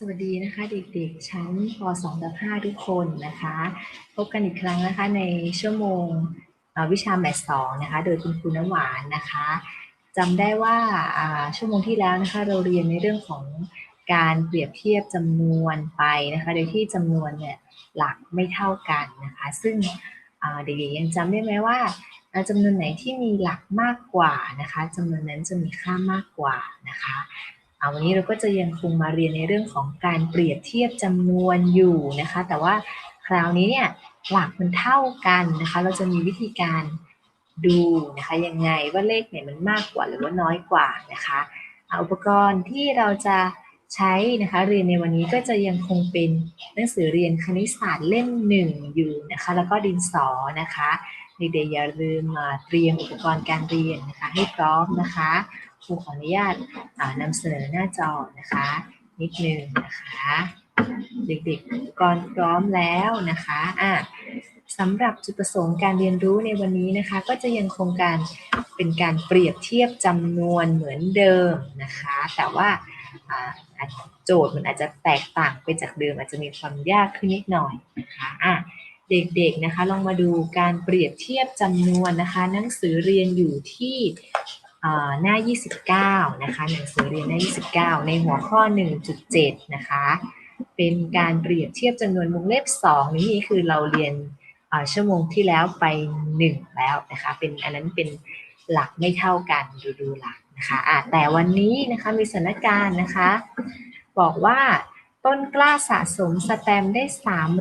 สวัสดีนะคะเด็กๆ ชั้นป .2 ทับ5ทุกคนนะคะ พบกันอีกครั้งนะคะในชั่วโมงวิชาแมทสองนะคะ โดยคุณครูน้ำหวานนะคะจำได้ว่าชั่วโมงที่แล้วนะคะเราเรียนในเรื่องของการเปรียบเทียบจำนวนไปนะคะ โดยที่จำนวนเนี่ยหลักไม่เท่ากันนะคะ ซึ่งเด็กๆยังจำได้ไหมว่าจำนวนไหนที่มีหลักมากกว่านะคะจำนวนนั้นจะมีค่ามากกว่านะคะ วันนี้เราก็จะยังคงมาเรียนในเรื่องของการเปรียบเทียบจำนวนอยู่นะคะ แต่ว่าคราวนี้เนี่ยหลักมันเท่ากันนะคะ เราจะมีวิธีการดูนะคะยังไงว่าเลขไหนมันมากกว่าหรือว่าน้อยกว่านะคะอาอุปกรณ์ที่เราจะใช้นะคะเรียนในวันนี้ก็จะยังคงเป็นหนังสือเรียนคณิตศาสตร์เล่มหนึ่งอยู่นะคะแล้วก็ดินสอนะคะเด็กๆอย่าลืมมาเตรียมอุปกรณ์การเรียนนะคะให้พร้อมนะคะ ครูขออนุญาตนำเสนอหน้าจอนะคะ นิดนึงนะคะเด็กๆกรณ์พร้อมแล้วนะคะอะสำหรับจุดประสงค์การเรียนรู้ในวันนี้นะคะ ก็จะยังคงการเป็นการเปรียบเทียบจำนวนเหมือนเดิมนะคะ แต่ว่าโจทย์มันอาจจะแตกต่างไปจากเดิม อาจจะมีความยากขึ้นนิดหน่อยนะคะอะเด็กๆนะคะลองมาดูการเปรียบเทียบจำนวนนะคะ หนังสือเรียนอยู่ที่ หน้า 29 นะคะ หนังสือเรียนหน้า 29 ในหัวข้อ 1.7 นะคะ เป็นการเปรียบเทียบจำนวนวงเล็บ 2 นี่คือเราเรียนชั่วโมงที่แล้วไป 1 แล้วนะคะ เป็นอันนั้นเป็นหลักไม่เท่ากันดูดูหลักนะคะะแต่วันนี้นะคะมีสถานการณ์นะคะ บอกว่าต้นกล้าสะสมสแตมได้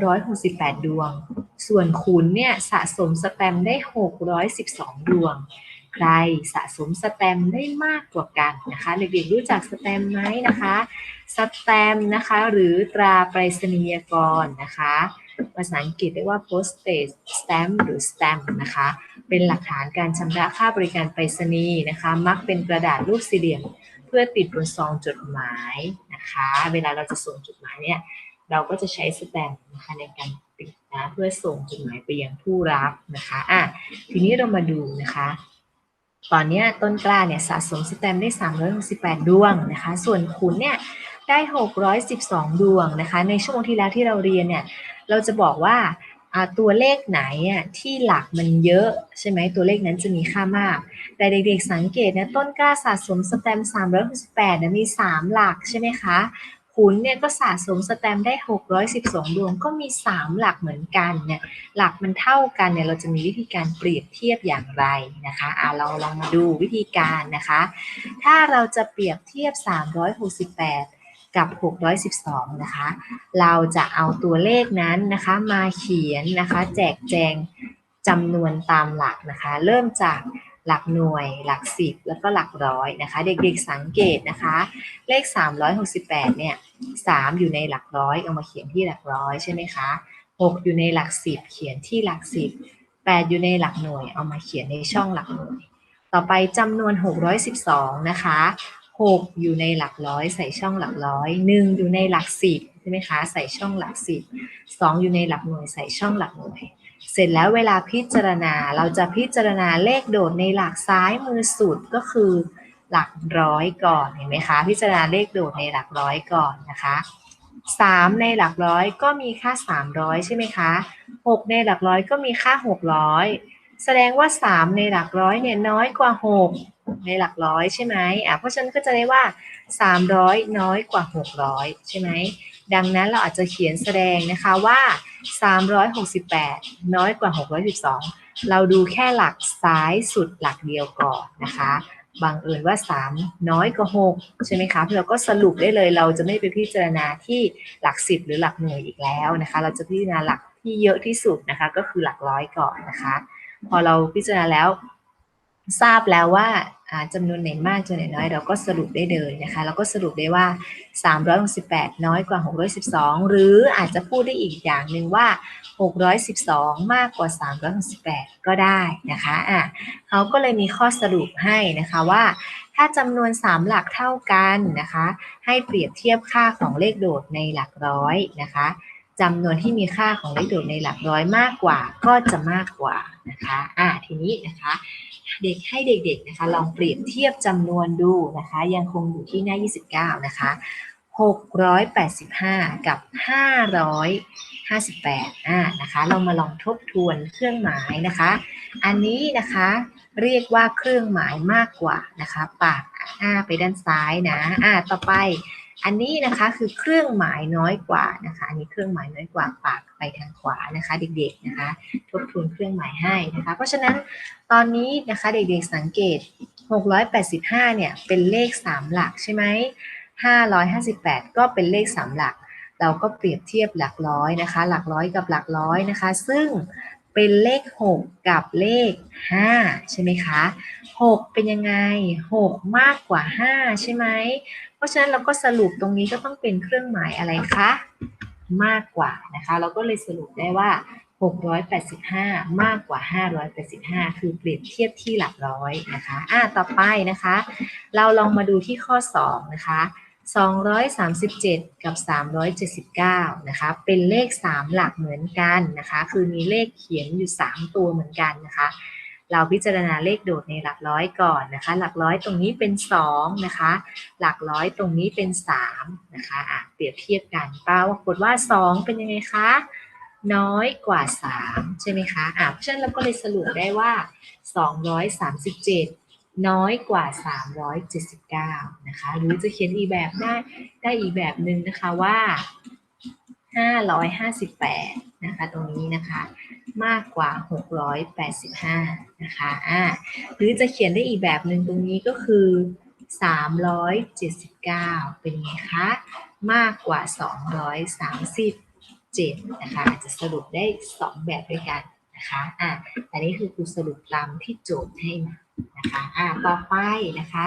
368 ดวง ส่วนขุนเนี่ยสะสมสแตมได้ 612 ดวง ใครสะสมสแตมได้มากกว่ากันนะคะ เด็กๆรู้จักสแตมไหมนะคะ สแตมนะคะ หรือตราไปรษณียกรนะคะ ภาษาอังกฤษเรียกว่า postage stamp หรือ stamp นะคะ เป็นหลักฐานการชำระค่าบริการไปรษณีย์นะคะ มักเป็นกระดาษรูปสี่เหลี่ยม เพื่อติดบนซองจดหมายนะคะ เวลาเราจะส่งจดหมายเนี่ย เราก็จะใช้สแตมป์นะคะในการติดนะเพื่อส่งจดหมายไปยังผู้รับนะคะอะทีนี้เรามาดูนะคะ ตอนนี้ต้นกล้าเนี่ยสะสมสแตมได้ 368 ดวงนะคะ ส่วนขุนเนี่ยได้ 612 ดวงนะคะ ในช่วงที่แล้วที่เราเรียนเนี่ย เราจะบอกว่าตัวเลขไหนที่หลักมันเยอะใช่ไหมตัวเลขนั้นจะมีค่ามาก แต่เด็กๆสังเกตนะต้นกล้าสะสมสแตม368นะมี 3 หลักใช่ไหมคะ ขุนเนี่ยก็สะสมสแตมได้ 612 ดวงก็มี 3 หลักเหมือนกันเนี่ยหลักมันเท่ากันเนี่ยเราจะมีวิธีการเปรียบเทียบอย่างไรนะคะอ่าเราลองมาดูวิธีการนะคะ ถ้าเราจะเปรียบเทียบ 368 กับ 612 นะคะ เราจะเอาตัวเลขนั้นนะคะมาเขียนนะคะ แจกแจงจำนวนตามหลักนะคะ เริ่มจาก หลักหน่วย หลักสิบ แล้วก็หลักร้อยนะคะ เด็กๆสังเกตนะคะ เลข 368 เนี่ย 3 อยู่ในหลักร้อยเอามาเขียนที่หลักร้อยใช่ไหมคะ 6 อยู่ในหลักสิบ เขียนที่หลักสิบ 8 อยู่ในหลักหน่วย เอามาเขียนในช่องหลักหน่วย ต่อไปจำนวน 612 นะคะ 6 อยู่ในหลักร้อยใส่ช่องหลักร้อย 1 อยู่ในหลักสิบ ช่ไหมคะใส่ช่องหลักสิบ2อยู่ในหลักหน่วยใส่ช่องหลักหน่วย เสร็จแล้วเวลาพิจารณาเราจะพิจารณาเลขโดดในหลักซ้ายมือสุดก็คือหลักร้อยก่อนเห็นไหมคะ พิจารณาเลขโดดในหลักร้อยก่อนนะคะสามในหลักร้อยก็มีค่าสามร้อยใช่ไหมคะหกในหลักร้อยก็มีค่าหกร้อยแสดงว่าสามในหลักร้อยเนี่ยน้อยกว่าหกในหลักร้อยใช่ไหมอะเพราะฉะนั้นก็จะได้ว่าสามร้อยน้อยกว่าหกร้อยใช่ไหม ดังนั้นเราอาจจะเขียนแสดงนะคะว่าสามร้อยหกสิบแปดน้อยกว่าหกร้อยสิบสองเราดูแค่หลักซ้ายสุดหลักเดียวก่อนนะคะบังเอิญว่า 3 น้อยกว่า 6 ใช่ไหมคะเราก็สรุปได้เลยเราจะไม่ไปพิจารณาที่หลัก 10 หรือหลักหน่วยอีกแล้วนะคะ เราจะพิจารณาหลักที่เยอะที่สุดนะคะ ก็คือหลักร้อยก่อนนะคะ พอเราพิจารณาแล้ว ทราบแล้วว่าอ่าจำนวนไหนมากจำนวนไหนน้อย เราก็สรุปได้เลยนะคะเราก็สรุปได้ว่า 368 น้อยกว่า 612 หรืออาจจะพูดได้อีกอย่างหนึ่งว่า 612 มากกว่า 368 ก็ได้นะคะอะเขาก็เลยมีข้อสรุปให้นะคะว่า ถ้าจำนวน 3 หลักเท่ากันนะคะ ให้เปรียบเทียบค่าของเลขโดดในหลักร้อยนะคะจำนวนที่มีค่าของเลขโดดในหลักร้อยมากกว่า ก็จะมากกว่านะคะอะทีนี้นะคะ เด็กให้เด็กๆนะคะลองเปรียบเทียบจำนวนดูนะคะ ยังคงอยู่ที่หน้า 29 นะคะ 685 กับ 558อ่านะคะเรามาลองทบทวนเครื่องหมายนะคะ อันนี้นะคะเรียกว่าเครื่องหมายมากกว่านะคะ ปากอ้าไปด้านซ้ายนะอ่าต่อไป อันนี้นะคะคือเครื่องหมายน้อยกว่านะคะอันนี้เครื่องหมายน้อยกว่าปาก ทางขวานะคะเด็กๆนะคะทบทวนเครื่องหมายให้นะคะ เพราะฉะนั้นตอนนี้นะคะเด็กๆสังเกต 685 เนี่ยเป็นเลข 3 หลักใช่ไหม 558 ก็เป็นเลข 3 หลัก เราก็เปรียบเทียบหลักร้อยนะคะ หลักร้อยกับหลักร้อยนะคะ ซึ่งเป็นเลข 6 กับเลข 5 ใช่ไหมคะ 6 เป็นยังไง 6 มากกว่า 5 ใช่ไหม เพราะฉะนั้นเราก็สรุปตรงนี้ก็ต้องเป็นเครื่องหมายอะไรคะ มากกว่านะคะ เราก็เลยสรุปได้ว่า 685 มากกว่า 585 คือเปรียบเทียบที่หลักร้อยนะคะอะต่อไปนะคะ เราลองมาดูที่ข้อ 2 นะคะ237 กับ 379 นะคะ เป็นเลข 3 หลักเหมือนกันนะคะ คือมีเลขเขียนอยู่ 3 ตัวเหมือนกันนะคะ เราพิจารณาเลขโดดในหลักร้อยก่อนนะคะ หลักร้อยตรงนี้เป็น2นะคะ หลักร้อยตรงนี้เป็น3นะคะะเปรียบเทียบกันปรากฏว่า 2 เป็นยังไงคะ น้อยกว่า 3 ใช่ไหมคะอะเพราะฉะนั้นเราก็เลยสรุปได้ว่า 237น้อยกว่า 379 นะคะ หรือจะเขียนอีกแบบได้ได้อีกแบบหนึ่งนะคะว่า 558 นะคะ ตรงนี้นะคะ มากกว่า 685 นะคะอ่าหรือจะเขียนได้อีกแบบหนึ่งตรงนี้ก็คือ 379 เป็นไงคะ มากกว่า 237 นะคะ อาจจะสรุปได้ 2 แบบด้วยกันนะคะอ่าอันนี้คือครูสรุปตามที่โจทย์ให้มานะคะอ่าต่อไปนะคะ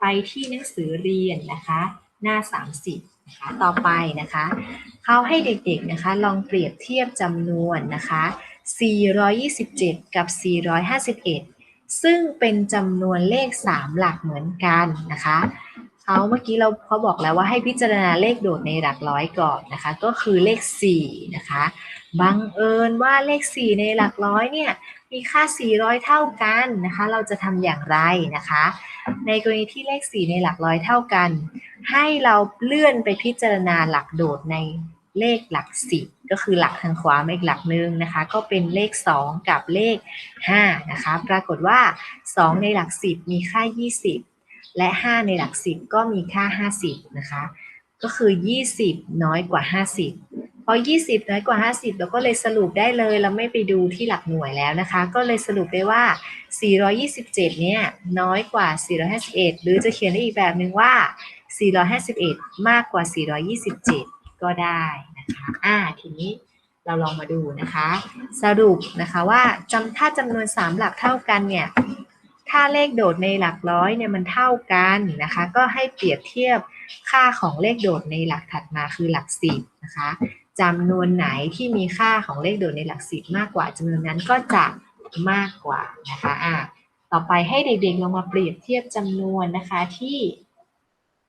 ไปที่หนังสือเรียนนะคะ หน้า 30 นะคะต่อไปนะคะเขาให้เด็กๆนะคะลองเปรียบเทียบจำนวนนะคะ 427 กับ 451 ซึ่งเป็นจำนวนเลข 3 หลักเหมือนกันนะคะเขาเมื่อกี้เราเขาบอกแล้วว่าให้พิจารณาเลขโดดในหลักร้อยก่อนนะคะ ก็คือเลข4นะคะบังเอิญว่าเลข 4 ในหลักร้อยเนี่ย มีค่า 400 เท่ากันนะคะ เราจะทำอย่างไรนะคะ ในกรณีที่เลข 4 ในหลักร้อยเท่ากัน ให้เราเลื่อนไปพิจารณาหลักโดดในเลขหลัก 10 ก็คือหลักทางขวามาอีกหลักหนึ่งนะคะ ก็เป็นเลข 2 กับเลข 5 นะคะ ปรากฏว่า 2 ในหลัก 10 มีค่า 20 และ 5 ในหลัก 10 ก็มีค่า 50 นะคะ ก็คือ 20 น้อยกว่า 50 พอ 20 น้อยกว่า 50 เราก็เลยสรุปได้เลย เราไม่ไปดูที่หลักหน่วยแล้วนะคะ ก็เลยสรุปได้ว่า 427 เนี่ยน้อยกว่า 451 หรือจะเขียนได้อีกแบบหนึ่งว่า 451 มากกว่า 427 ก็ได้นะคะอ่าทีนี้เราลองมาดูนะคะ สรุปนะคะว่าจำถ้าจำนวน 3 หลักเท่ากันเนี่ยถ้าเลขโดดในหลักร้อยเนี่ยมันเท่ากันนะคะ ก็ให้เปรียบเทียบค่าของเลขโดดในหลักถัดมาคือหลักสิบนะคะ จำนวนไหนที่มีค่าของเลขโดดในหลักสิบมากกว่าจำนวนนั้นก็จะมากกว่านะคะอะต่อไปให้เด็กๆลองมาเปรียบเทียบจำนวนนะคะที่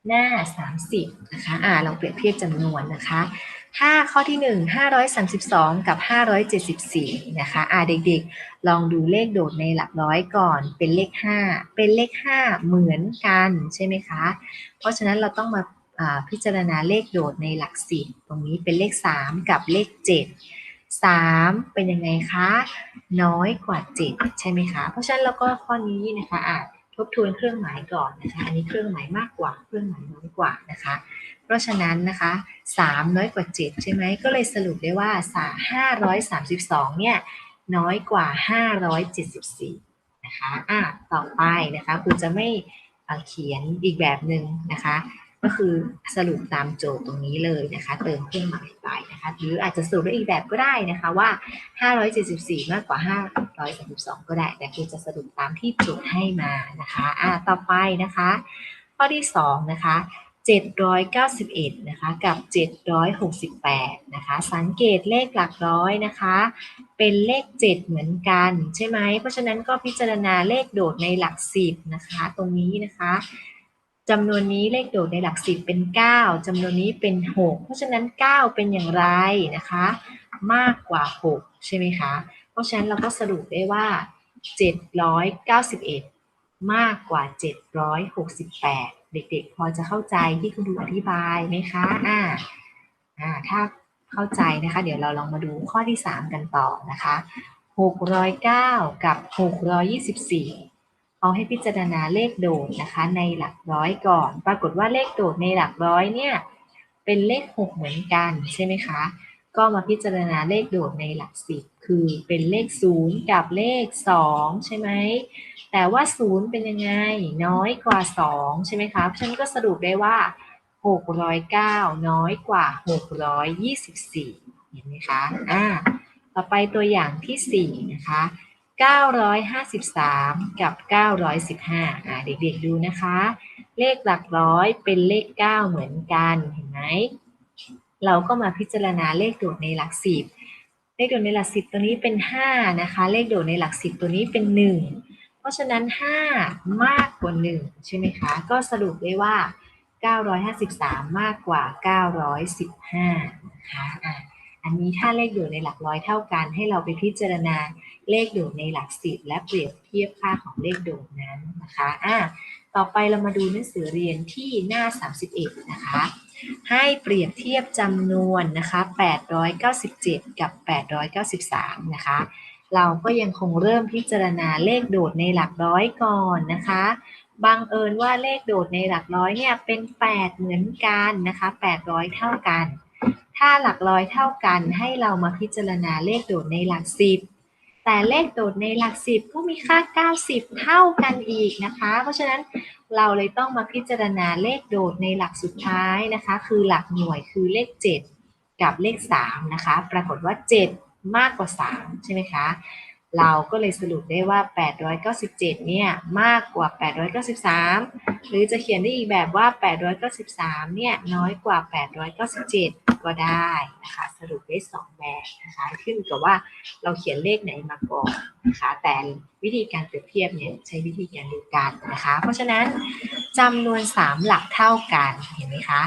หน้า 30นะคะอ่าลองเปรียบเทียบจำนวนนะคะ5ข้อที่ 1 532 กับ 574 นะคะอ่าเด็กๆ ลองดูเลขโดดในหลักร้อยก่อน เป็นเลข 5 เป็นเลข 5 เหมือนกันใช่ไหมคะ เพราะฉะนั้นเราต้องมาอ่า พิจารณาเลขโดดในหลัก10ตรงนี้เป็นเลข 3 กับเลข 7 3 เป็นยังไงคะ น้อยกว่า 7 ใช่ไหมคะ เพราะฉะนั้นเราก็ข้อนี้นะคะอ่าทบทวนเครื่องหมายก่อนนะคะ อันนี้เครื่องหมายมากกว่า เครื่องหมายน้อยกว่านะคะ เพราะฉะนั้นนะคะ 3 น้อยกว่า 7 ใช่ไหม ก็เลยสรุปได้ว่า 532 เนี่ย น้อยกว่า 574 นะคะ อะ ต่อไปนะคะครูจะไม่เขียนอีกแบบหนึ่งนะคะ ก็คือสรุปตามโจทย์ตรงนี้เลยนะคะ เติมเครื่องหมายไปนะคะ หรืออาจจะสรุปได้อีกแบบก็ได้นะคะว่า 574 มากกว่า 532 ก็ได้ แต่ครูจะสรุปตามที่โจทย์ให้มานะคะอะต่อไปนะคะ ข้อที่ 2 นะคะ791นะคะกับ 768นะคะสังเกตเลขหลักร้อยนะคะ เป็นเลข 7 เหมือนกัน ใช่ไหมเพราะฉะนั้นก็พิจารณาเลขโดดในหลัก10นะคะ ตรงนี้นะคะ จำนวนนี้เลขโดดในหลัก10เป็น 9จำนวนนี้เป็น 6 เพราะฉะนั้น 9 เป็นอย่างไรนะคะ มากกว่า 6 ใช่ไหมคะ เพราะฉะนั้นเราก็สรุปได้ว่า 791 มากกว่า 768 เด็กๆ พอจะเข้าใจที่คุณครูอธิบายไหมคะอ่าอ่าถ้าเข้าใจนะคะ เดี๋ยวเราลองมาดูข้อที่ 3 กันต่อนะคะ 609 กับ 624 เขาให้พิจารณาเลขโดดนะคะ ในหลักร้อยก่อน ปรากฏว่าเลขโดดในหลักร้อยเนี่ยเป็นเลข 6 เหมือนกันใช่ไหมคะ ก็มาพิจารณาเลขโดดในหลักสิบคือเป็นเลข 0 กับเลข 2 ใช่ไหม แต่ว่า 0 เป็นยังไงน้อยกว่า 2 ใช่ไหมคะฉันก็สรุปได้ว่า 609 น้อยกว่า 624 เห็นไหมคะ อ่า ต่อไปตัวอย่างที่ 4 นะคะ 953 กับ 915อ่าเด็กๆดูนะคะ เลขหลักร้อยเป็นเลข 9 เหมือนกันเห็นไหมเราก็มาพิจารณาเลขโดดในหลักสิบเลขโดดในหลักสิบตัวนี้เป็น 5 นะคะ เลขโดดในหลักสิบตัวนี้เป็น 1 เพราะฉะนั้น 5 มากกว่า 1 ใช่ไหมคะ ก็สรุปได้ว่า 953 มากกว่า 915นะคะ อันนี้ถ้าเลขโดดในหลักร้อยเท่ากัน ให้เราไปพิจารณาเลขโดดในหลักสิบและเปรียบเทียบค่าของเลขโดดนั้นนะคะอะต่อไปเรามาดูหนังสือเรียนที่หน้า 31 นะคะ ให้เปรียบเทียบจำนวนนะคะ 897 กับ 893 นะคะ เราก็ยังคงเริ่มพิจารณาเลขโดดในหลักร้อยก่อนนะคะบังเอิญว่าเลขโดดในหลักร้อยเนี่ยเป็น 8 เหมือนกันนะคะ 800 เท่ากัน ถ้าหลักร้อยเท่ากันให้เรามาพิจารณาเลขโดดในหลักสิบแต่เลขโดดในหลักสิบก็มีค่า 90 เท่ากันอีกนะคะ เพราะฉะนั้นเราเลยต้องมาพิจารณาเลขโดดในหลักสุดท้ายนะคะ คือหลักหน่วยคือเลข 7 กับเลข 3 นะคะ ปรากฏว่า 7 มากกว่า 3 ใช่ไหมคะ เราก็เลยสรุปได้ว่า 897 เนี่ย มากกว่า 893 หรือจะเขียนได้อีกแบบว่า 893 เนี่ย น้อยกว่า 897 ก็ได้นะคะ สรุปได้ 2 แบบนะคะ ขึ้นกับว่าเราเขียนเลขไหนมาก่อนนะคะ แต่วิธีการเปรียบเทียบเนี่ยใช้วิธีการเดียวกันนะคะ เพราะฉะนั้นจำนวน 3 หลักเท่ากัน เห็นไหมคะ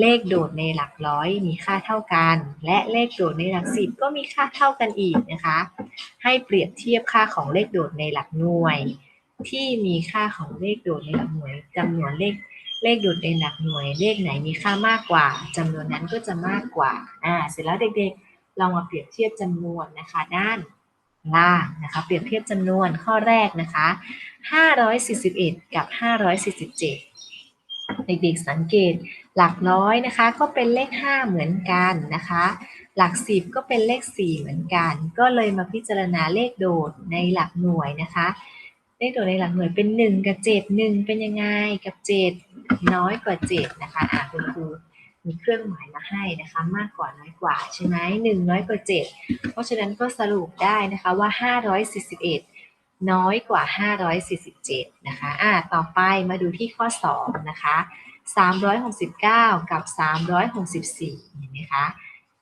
เลขโดดในหลักร้อยมีค่าเท่ากัน และเลขโดดในหลักสิบก็มีค่าเท่ากันอีกนะคะ ให้เปรียบเทียบค่าของเลขโดดในหลักหน่วย ที่มีค่าของเลขโดดในหลักหน่วยจำนวนเลขเลขโดดในหลักหน่วย เลขไหนมีค่ามากกว่าจำนวนนั้นก็จะมากกว่าอ่าเสร็จแล้วเด็กๆลองมาเปรียบเทียบจำนวนนะคะ ด้านล่างนะคะ เปรียบเทียบจำนวนข้อแรกนะคะ 541 กับ 547 เด็กๆสังเกต หลักร้อยนะคะก็เป็นเลข 5 เหมือนกันนะคะ หลัก 10 ก็เป็นเลข 4 เหมือนกัน ก็เลยมาพิจารณาเลขโดดในหลักหน่วยนะคะ เลขโดดในหลักหน่วยเป็น 1 กับ 7 1 เป็นยังไงกับ 7 น้อยกว่า 7 นะคะอะคุณครูมีเครื่องหมายมาให้นะคะ มากกว่าน้อยกว่าใช่ไหม1น้อยกว่า 7 เพราะฉะนั้นก็สรุปได้นะคะว่า 541น้อยกว่า 547 นะคะ อ่า ต่อไปมาดูที่ข้อ 2 นะคะ 369 กับ 364 เห็นไหมคะ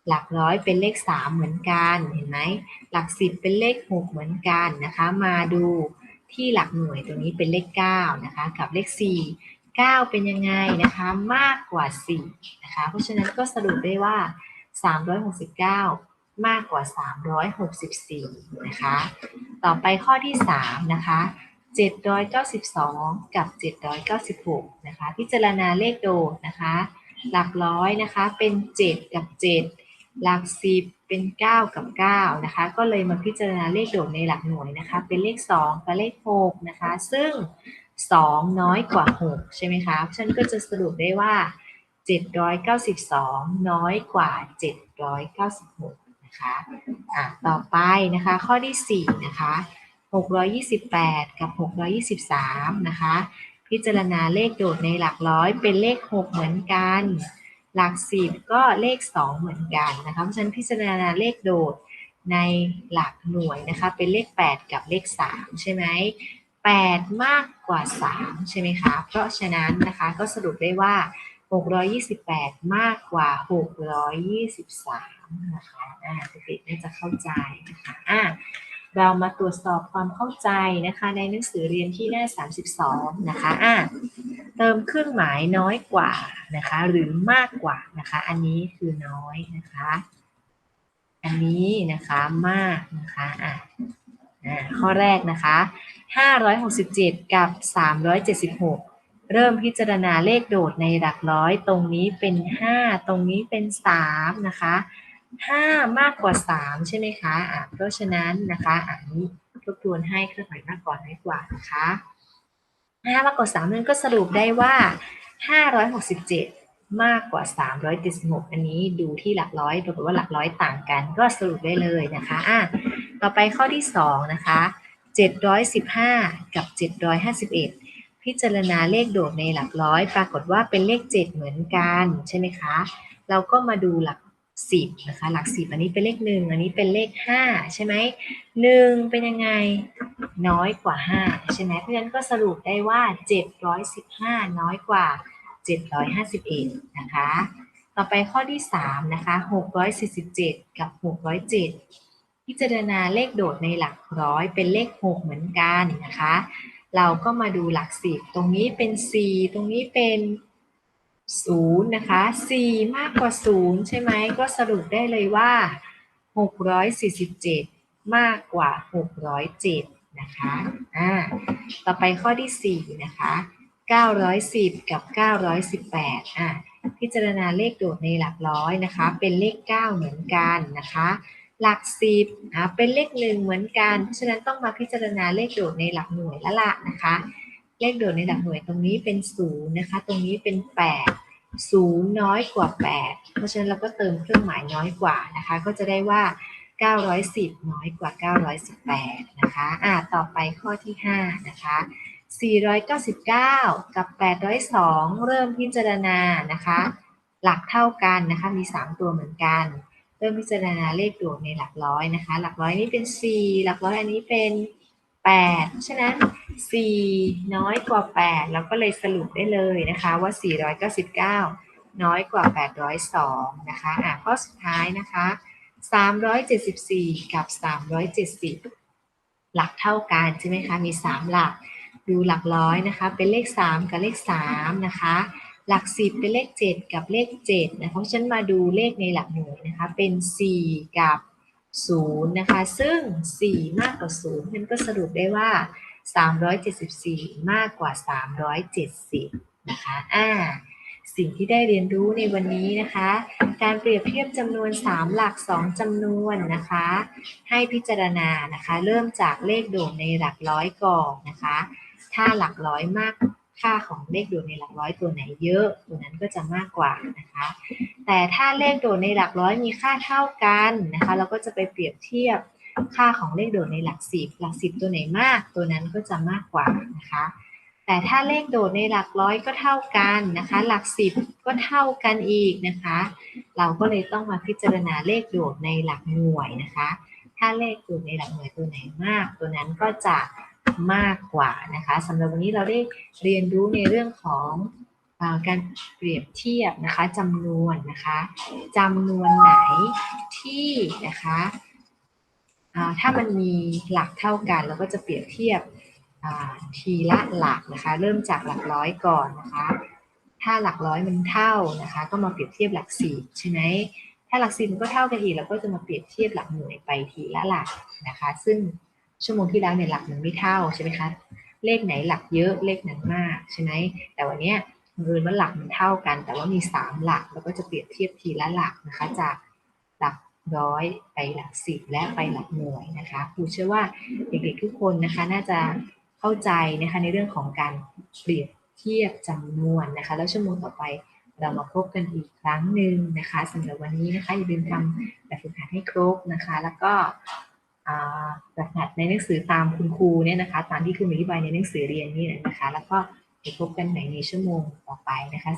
หลักร้อยเป็นเลข 3 เหมือนกัน เห็นไหม หลัก 10 เป็นเลข 6 เหมือนกันนะคะ มาดูที่หลักหน่วยตัวนี้เป็นเลข 9 นะคะ กับเลข 4 9 เป็นยังไงนะคะ มากกว่า 4 นะคะ เพราะฉะนั้นก็สรุปได้ว่า 369 มากกว่า 364 นะคะ ต่อไปข้อที่ 3 นะคะ 792 กับ 796 นะคะ พิจารณาเลขโดดนะคะ หลักร้อยนะคะเป็น 7 กับ 7 หลัก 10 เป็น 9 กับ 9 นะคะ ก็เลยมาพิจารณาเลขโดดในหลักหน่วยนะคะ เป็นเลข 2 กับเลข 6 นะคะ ซึ่ง 2 น้อยกว่า 6 ใช่ไหมคะฉันก็จะสรุปได้ว่า 792 น้อยกว่า 796 นะคะ อะ ต่อไปนะคะ ข้อที่ 4 นะคะ 628 กับ 623 นะคะ พิจารณาเลขโดดในหลักร้อยเป็นเลข 6 เหมือนกัน หลัก 10 ก็เลข 2 เหมือนกันนะคะเพราะฉะนั้นพิจารณาเลขโดดในหลักหน่วยนะคะ เป็นเลข 8 กับเลข 3 ใช่ไหม8 มากกว่า 3 ใช่ไหมคะ เพราะฉะนั้นนะคะก็สรุปได้ว่า 628 มากกว่า 623 นะคะอ่าเด็กๆน่าจะเข้าใจนะคะอ่า เรามาตรวจสอบความเข้าใจนะคะในหนังสือเรียนที่หน้า 32 นะคะอ่าเติมเครื่องหมายน้อยกว่านะคะหรือมากกว่านะคะ อันนี้คือน้อยนะคะ อันนี้นะคะมากนะคะอะอ่าข้อแรกนะคะ 567 กับ 376เริ่มพิจารณาเลขโดดในหลักร้อย ตรงนี้เป็น 5 ตรงนี้เป็น 3 นะคะ 5 มากกว่า 3 ใช่ไหมคะอะเพราะฉะนั้นนะคะอันนี้ทบทวนให้เครื่องหมายมากกว่าน้อยกว่านะคะ5มากกว่า3นั้นก็สรุปได้ว่า 567 มากกว่า 376 อันนี้ดูที่หลักร้อยปรากฏว่าหลักร้อยต่างกัน ก็สรุปได้เลยนะคะอะต่อไปข้อที่ 2 นะคะ 715 กับ 751พิจารณาเลขโดดในหลักร้อย ปรากฏว่าเป็นเลข 7 เหมือนกันใช่ไหมคะ เราก็มาดูหลัก 10นะคะหลัก10อันนี้เป็นเลข 1 อันนี้เป็นเลข 5 ใช่ไหม1เป็นยังไงน้อยกว่า 5 ใช่ไหมเพราะฉะนั้นก็สรุปได้ว่า 715 น้อยกว่า 751นะคะต่อไปข้อที่ 3 นะคะ 647 กับ 607 พิจารณาเลขโดดในหลักร้อยเป็นเลข 6 เหมือนกันนะคะ เราก็มาดูหลัก 10 ตรงนี้เป็น 4 ตรงนี้เป็น 0นะคะ4มากกว่า0ใช่ไหมก็สรุปได้เลยว่า647มากกว่า607นะคะอ่าต่อไปข้อที่4นะคะ910กับ918อ่าพิจารณาเลขโดดในหลักร้อยนะคะ เป็นเลข9เหมือนกันนะคะหลัก10อ่าเป็นเลข1เหมือนกัน เพราะฉะนั้นต้องมาพิจารณาเลขโดดในหลักหน่วยแล้วล่ะนะคะ เลขโดดในหลักหน่วยตรงนี้เป็น0นะคะ ตรงนี้เป็น8 0น้อยกว่า8เพราะฉะนั้นเราก็เติมเครื่องหมายน้อยกว่านะคะ ก็จะได้ว่า 910 น้อยกว่า 918 นะคะ อ่า ต่อไปข้อที่ 5 นะคะ 499 กับ 802 เริ่มพิจารณานะคะ หลักเท่ากันนะคะ มี 3 ตัวเหมือนกัน เริ่มพิจารณาเลขโดดในหลักร้อยนะคะ หลักร้อยนี้เป็น 4 หลักร้อยอันนี้เป็น 8 เพราะฉะนั้น 4 น้อยกว่า 8 เราก็เลยสรุปได้เลยนะคะว่า 499 น้อยกว่า 802 นะคะอะข้อสุดท้ายนะคะ 374 กับ 370 หลักเท่ากันใช่ไหมคะ มี 3 หลัก ดูหลักร้อยนะคะ เป็นเลข 3 กับเลข 3 นะคะ หลัก 10 เป็นเลข 7 กับเลข7นะ เพราะฉะนั้นมาดูเลขในหลักหน่วยนะคะ เป็น 4 กับ 0 นะคะ ซึ่ง 4 มากกว่า0นั้นก็สรุปได้ว่า 374 มากกว่า 370 นะคะอ่าสิ่งที่ได้เรียนรู้ในวันนี้นะคะ การเปรียบเทียบจำนวน 3 หลัก 2จำนวนนะคะ ให้พิจารณานะคะ เริ่มจากเลขโดดในหลักร้อยก่อนนะคะ ถ้าหลักร้อยมาก ค่าของเลขโดดในหลักร้อยตัวไหนเยอะ ตัวนั้นก็จะมากกว่านะคะ แต่ถ้าเลขโดดในหลักร้อยมีค่าเท่ากันนะคะ เราก็จะไปเปรียบเทียบค่าของเลขโดดในหลักสิบหลักสิบตัวไหนมาก ตัวนั้นก็จะมากกว่านะคะ แต่ถ้าเลขโดดในหลักร้อยก็เท่ากันนะคะ หลักสิบก็เท่ากันอีกนะคะ เราก็เลยต้องมาพิจารณาเลขโดดในหลักหน่วยนะคะ ถ้าเลขโดดในหลักหน่วยตัวไหนมาก ตัวนั้นก็จะ มากกว่านะคะสำหรับวันนี้เราได้เรียนรู้ในเรื่องของอการเปรียบเทียบนะคะจำนวนนะคะจำนวนไหนที่นะคะถ้ามันมีหลักเท่ากัน เราก็จะเปรียบเทียบทีละหลักนะคะ เริ่มจากหลักร้อยก่อนนะคะ ถ้าหลักร้อยมันเท่านะคะ ก็มาเปรียบเทียบหลักสิบใช่ไหมถ้าหลักสิบมันก็เท่ากันอีกเราก็จะมาเปรียบเทียบหลักหน่วยไปทีละหลักนะคะ ซึ่ง ชั่วโมงที่แล้วเนี่ยหลักมันไม่เท่าใช่ไหมคะเลขไหนหลักเยอะเลขนั้นมากใช่ไหมแต่วันนี้ยบังเอิญว่าหลักมันเท่ากัน แต่ว่ามีสามหลักเราก็จะเปรียบเทียบทีละหลักนะคะ จากหลักร้อยไปหลักสิบและไปหลักหน่วยนะคะครูเชื่อว่าเด็กๆทุกคนนะคะน่าจะเข้าใจนะคะในเรื่องของการเปรียบเทียบจำนวนนะคะ แล้วชั่วโมงต่อไปเรามาพบกันอีกครั้งหนึ่งนะคะสำหรับวันนี้นะคะอย่าลืมทำแบบฝึกหัดให้ครบนะคะ แล้วก็ อ่าแบบฝึกหัดในหนังสือตามคุณครูเนี่ยนะคะ ตามที่คุณอธิบายในหนังสือเรียนนี่นะคะ แล้วก็ไปพบกันใหม่ในชั่วโมงต่อไปนะคะ